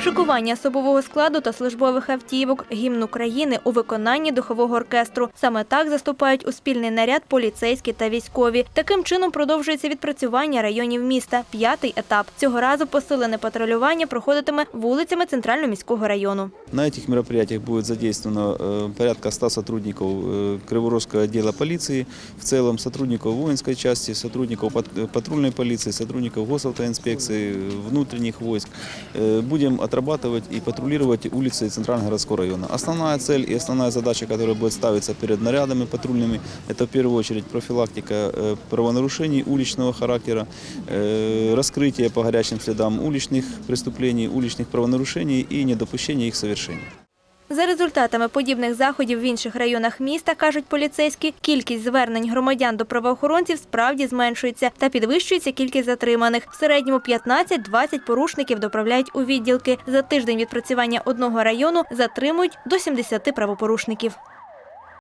Шикування особового складу та службових автівок, гімн України у виконанні духового оркестру. Саме так заступають у спільний наряд поліцейські та військові. Таким чином продовжується відпрацювання районів міста. П'ятий етап. Цього разу посилене патрулювання проходитиме вулицями центрального міського району. На этих мероприятиях будет задействовано э, порядка 100 сотрудников э, Криворожского отдела полиции, в целом сотрудников воинской части, сотрудников пат- э, патрульной полиции, сотрудников госавтоинспекции, э, внутренних войск. Э, Будем отрабатывать и патрулировать улицы Центрального городского района. Основная цель и основная задача, которая будет ставиться перед нарядами патрульными, это в первую очередь профилактика э, правонарушений уличного характера, э, раскрытие по горячим следам уличных преступлений, уличных правонарушений и недопущение их совершения. За результатами подібних заходів в інших районах міста, кажуть поліцейські, кількість звернень громадян до правоохоронців справді зменшується та підвищується кількість затриманих. В середньому 15-20 порушників доправляють у відділки. За тиждень відпрацювання одного району затримують до 70 правопорушників.